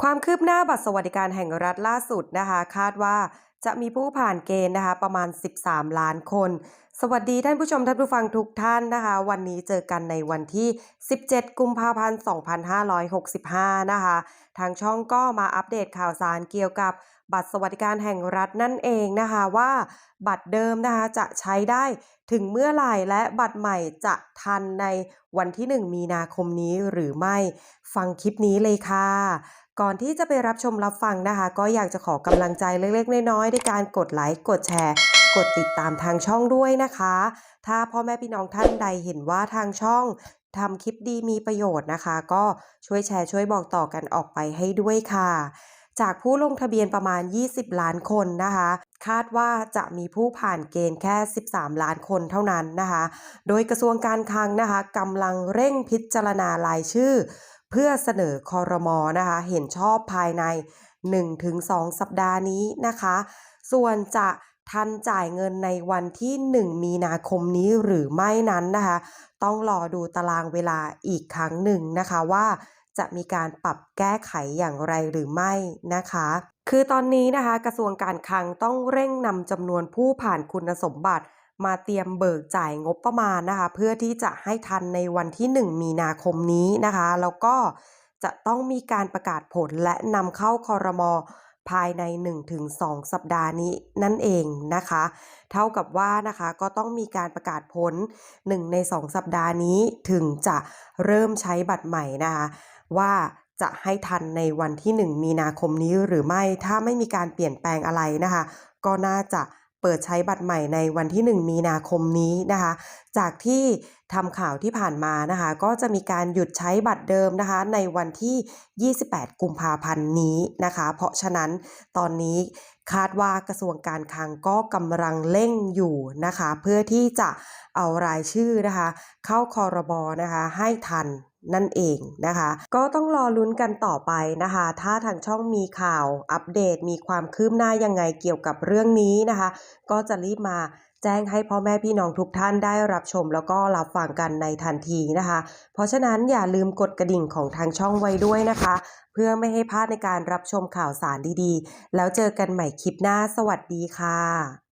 ความคืบหน้าบัตรสวัสดิการแห่งรัฐล่าสุดนะคะ คาดว่าจะมีผู้ผ่านเกณฑ์นะคะประมาณ 13 ล้านคน สวัสดีท่านผู้ชมท่านผู้ฟังทุกท่านนะคะ วันนี้เจอกันในวันที่ 17 กุมภาพันธ์ 2565 นะคะ ทางช่องก็มาอัปเดตข่าวสารเกี่ยวกับบัตรสวัสดิการแห่งรัฐนั่นเองนะคะว่าบัตรเดิมนะคะจะใช้ได้ถึงเมื่อไหร่และบัตรใหม่จะทันในวันที่ 1 มีนาคมนี้หรือไม่ฟังคลิปนี้เลยค่ะ ก่อนที่จะไปรับชมรับฟังนะคะ ก็อยากจะขอกำลังใจเล็กๆ น้อยๆด้วยการกดไลค์กดแชร์ กดติดตามทางช่องด้วยนะคะ ถ้าพ่อแม่พี่น้องท่านใดเห็นว่าทางช่องทำคลิปดีมีประโยชน์นะคะ ก็ช่วยแชร์ช่วยบอกต่อกันออกไปให้ด้วยค่ะ จากผู้ลงทะเบียนประมาณ 20 ล้านคนนะคะ คาดว่าจะมีผู้ผ่านเกณฑ์แค่ 13 ล้านคนเท่านั้นนะคะ โดยกระทรวงการคลังนะคะกำลังเร่งพิจารณารายชื่อ เพื่อเสนอคอรมอนะคะ เห็นชอบภายใน 1-2 สัปดาห์นี้นะคะ ส่วนจะ ทันจ่ายเงินในวันที่ 1 มีนาคมนี้หรือไม่นั้นนะคะ ต้องรอดูตารางเวลาอีกครั้งหนึ่งนะคะว่าจะมีการปรับแก้ไขอย่างไรหรือไม่นะคะ คือตอนนี้นะคะกระทรวงการคลังต้องเร่งนำจำนวนผู้ผ่านคุณสมบัติ มาเตรียมเบิกจ่ายงบประมาณนะคะ เพื่อที่จะให้ทันในวันที่ 1 มีนาคมนี้นะคะ แล้วก็จะต้องมีการประกาศผลและนำเข้าคอรมอ ภายใน 1-2 สัปดาห์นี้นั่นเองนะคะ เท่ากับว่านะคะก็ต้องมีการประกาศผล 1 ใน 2 สัปดาห์นี้ถึงจะเริ่มใช้บัตรใหม่นะคะว่าจะให้ทันในวันที่ 1 มีนาคมนี้หรือไม่ถ้าไม่มีการเปลี่ยนแปลงอะไรนะคะ ก็น่าจะ เปิดใช้บัตรใหม่ในวันที่ 1 มีนาคมนี้นะคะ จากที่ทำข่าวที่ผ่านมานะคะ ก็จะมีการหยุดใช้บัตรเดิมนะคะ ในวันที่ 28 กุมภาพันธ์นี้นะคะ เพราะฉะนั้นตอนนี้คาดว่ากระทรวงการคลังก็กำลังเร่งอยู่นะคะ เพื่อที่จะเอารายชื่อนะคะ เข้าคอรมอนะคะให้ทัน นั่นเองนะคะ ก็ต้องรอลุ้นกันต่อไปนะคะ ถ้าทางช่องมีข่าวอัปเดตมีความคืบหน้ายังไงเกี่ยวกับเรื่องนี้นะคะ ก็จะรีบมาแจ้งให้พ่อแม่พี่น้องทุกท่านได้รับชมแล้วก็รับฟังกันในทันทีนะคะ เพราะฉะนั้นอย่าลืมกดกระดิ่งของทางช่องไว้ด้วยนะคะ เพื่อไม่ให้พลาดในการรับชมข่าวสารดีๆ แล้วเจอกันใหม่คลิปหน้าสวัสดีค่ะ